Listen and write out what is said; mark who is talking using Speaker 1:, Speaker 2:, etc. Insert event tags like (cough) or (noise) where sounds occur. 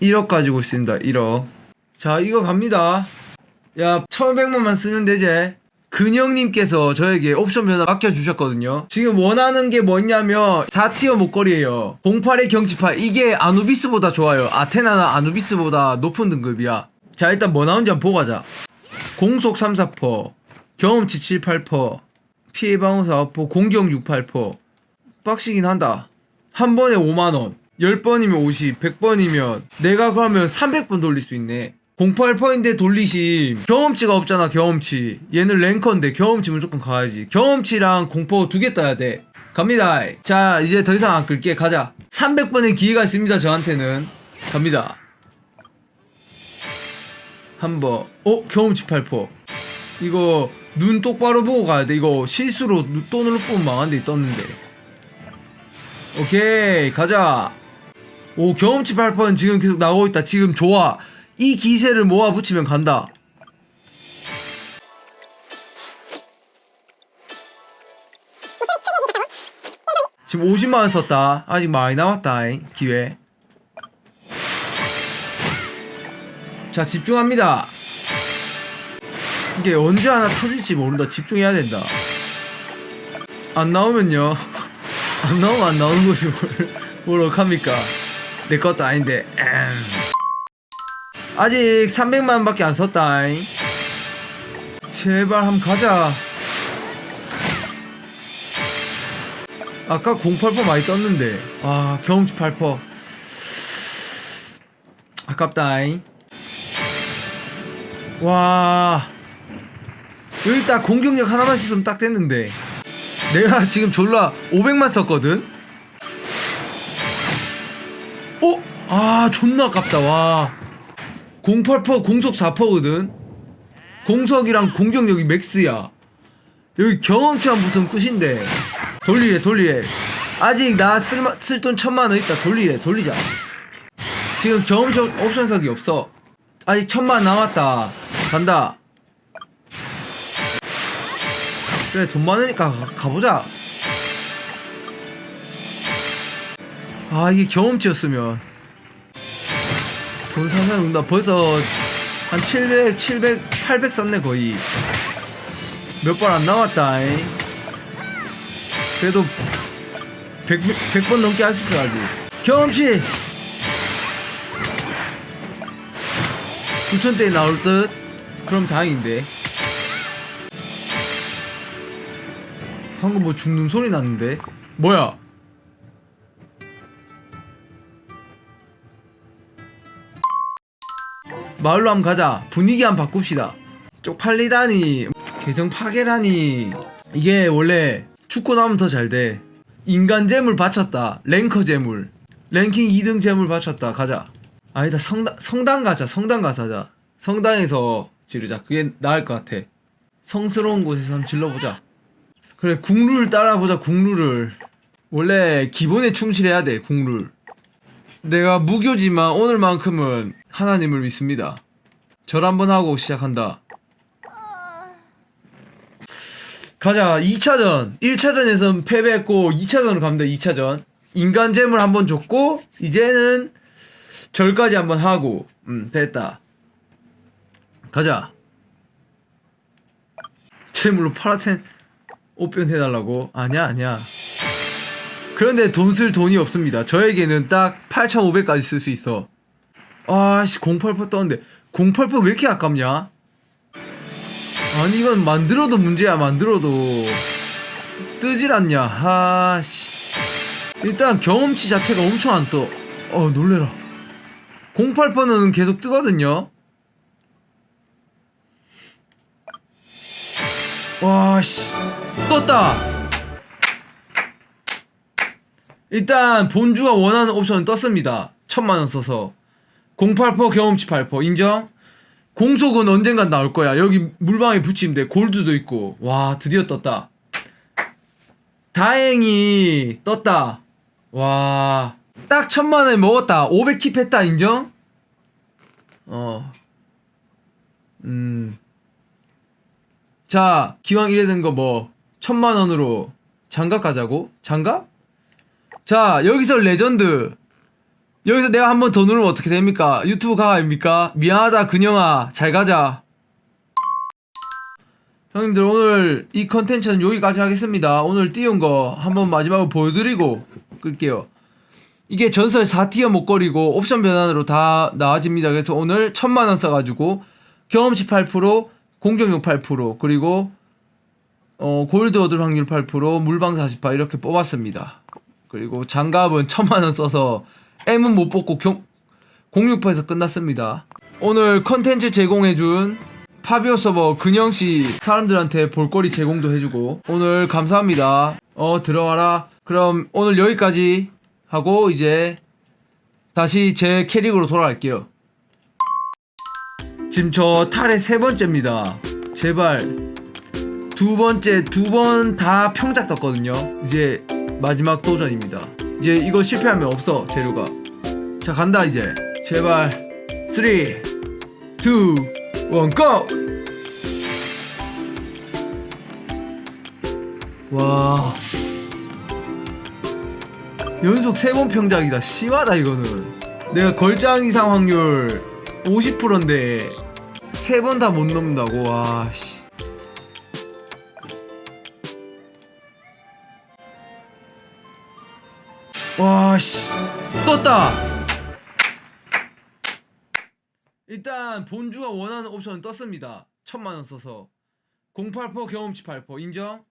Speaker 1: 1억 가지고 있습니다. 1억. 자, 이거 갑니다. 야, 1,500만만 쓰면 되지. 근영님께서 저에게 옵션 변화 맡겨주셨거든요. 지금 원하는 게 뭐냐면 4티어 목걸이에요. 08의 경치파. 이게 아누비스보다 좋아요. 아테나나 아누비스보다 높은 등급이야. 자, 일단 뭐 나온지 한번 보고 가자. 공속 3, 4%, 경험치 7, 8%, 피해 방어 4%, 공격 6, 8%. 빡시긴 한다. 한 번에 5만원. 10번이면 50, 100번이면 내가 그러면 300번 돌릴 수 있네. 08%인데 돌리심. 경험치가 없잖아, 경험치. 얘는 랭커인데 경험치 무조건 가야지. 경험치랑 공포 두 개 따야 돼. 갑니다. 자, 이제 더 이상 안 끌게. 가자. 300번의 기회가 있습니다, 저한테는. 갑니다. 한 번. 어? 경험치 8%. 이거 눈 똑바로 보고 가야 돼. 이거 실수로 눈- 또 눌러 보면 망한데 떴는데. 오케이 가자. 오 경험치 8%는 지금 계속 나오고 있다. 지금 좋아. 이 기세를 모아 붙이면 간다. 지금 50만 원 썼다. 아직 많이 남았다. 잉, 기회. 자 집중합니다. 이게 언제 하나 터질지 모른다. 집중해야 된다. 안 나오면요. (laughs) 안 나오면 안 나오는 거지 뭘, 뭘 어떡합니까? 내 것도 아닌데. 엠. 아직 300만 밖에 안 썼다. 잉. 제발 한번 가자. 아까 08% 많이 떴는데. 아, 경험치 8%. 아깝다. 잉. 와. 여기 딱 공격력 하나만 있으면 딱 됐는데. 내가 지금 졸라 500만 썼거든? 아, 존나 아깝다, 와. 08% 공속 4%거든? 공속이랑 공격력이 맥스야. 여기 경험치만 붙으면 끝인데. 돌리래, 돌리래. 아직 나 쓸, 쓸돈 천만원 있다. 돌리래, 돌리자. 지금 경험치 옵션석이 없어. 아직 천만 남았다. 간다. 그래 돈 많으니까 가, 가보자 아 이게 경험치였으면 돈 사서 온다 벌써 한 700, 700, 800 썼네 거의. 몇 번 안 나왔다 잉. 그래도 100, 100번 넘게 할 수 있어야지 경험치! 9천대에 나올 듯? 그럼 다행인데. 방금 뭐 죽는 소리 났는데? 뭐야 마을로 한번 가자. 분위기 한번 바꿉시다. 쪽팔리다니. 계정 파괴라니. 이게 원래 축구 나오면 더 잘 돼. 인간 재물 바쳤다. 랭커 재물. 랭킹 2등 재물 바쳤다. 가자. 아니다 성당 성당 가자. 성당 가서 하자. 성당에서 지르자. 그게 나을 것 같아. 성스러운 곳에서 한번 질러보자. 그래 국룰 따라보자 국룰을. 원래 기본에 충실해야 돼 국룰. 내가 무교지만 오늘만큼은 하나님을 믿습니다 절 한번 하고 시작한다 가자 2차전 1차전에선 패배했고 2차전으로 갑니다 2차전 인간 재물 한번 줬고 이제는 절까지 한번 하고 음 됐다 가자 재물로 파라텐 옷 변 해달라고? 아니야, 아니야. 그런데 돈 쓸 돈이 없습니다. 저에게는 딱 8,500까지 쓸 수 있어. 아씨, 08% 떴는데. 08%왜 이렇게 아깝냐? 아니, 이건 만들어도 문제야, 만들어도. 뜨질 않냐, 아씨. 일단 경험치 자체가 엄청 안 떠. 어, 놀래라. 08%는 계속 뜨거든요. 와씨 떴다 일단 본주가 원하는 옵션은 떴습니다 천만원 써서 088 경험치 8% 인정? 공속은 언젠간 나올 거야. 여기 물방에 붙이면 돼. 골드도 있고. 와 드디어 떴다. 다행히 떴다. 와. 딱 천만원에 먹었다. 500킵 했다. 인정? 어. 음. 자, 기왕 이래 된 거 뭐, 천만 원으로 장갑 가자고? 장갑? 자, 여기서 레전드. 여기서 내가 한 번 더 누르면 어떻게 됩니까? 유튜브 가 아닙니까? 미안하다 근영아. 잘 가자. 형님들 오늘 이 컨텐츠는 여기까지 하겠습니다. 오늘 띄운 거 한번 마지막으로 보여드리고 끌게요. 이게 전설 4티어 목걸이고 옵션 변환으로 다 나와집니다. 그래서 오늘 천만원 써가지고 경험치 8% 공격력 8% 그리고 어, 골드 얻을 확률 8% 물방 40% 이렇게 뽑았습니다. 그리고 장갑은 천만원 써서 M은 못 뽑고 경, 06%에서 끝났습니다. 오늘 컨텐츠 제공해준 파비오 서버 근영씨 사람들한테 볼거리 제공도 해주고 오늘 감사합니다. 어 들어와라. 그럼 오늘 여기까지 하고 이제 다시 제 캐릭으로 돌아갈게요. 지금 저 탈의 세 번째입니다. 제발 두 번째 두 번 다 평작 떴거든요. 이제 마지막 도전입니다. 이제 이거 실패하면 없어 재료가. 자 간다 이제. 제발 3 2 1 고! 와 연속 세 번 평작이다 심하다 이거는 내가 걸장 이상 확률 50%인데 세 번 다 못 넘는다고 와씨 와씨. 떴다. 일단 본주가 원하는 옵션은 떴습니다. 천만원 써서. 084 경험치 8% 인정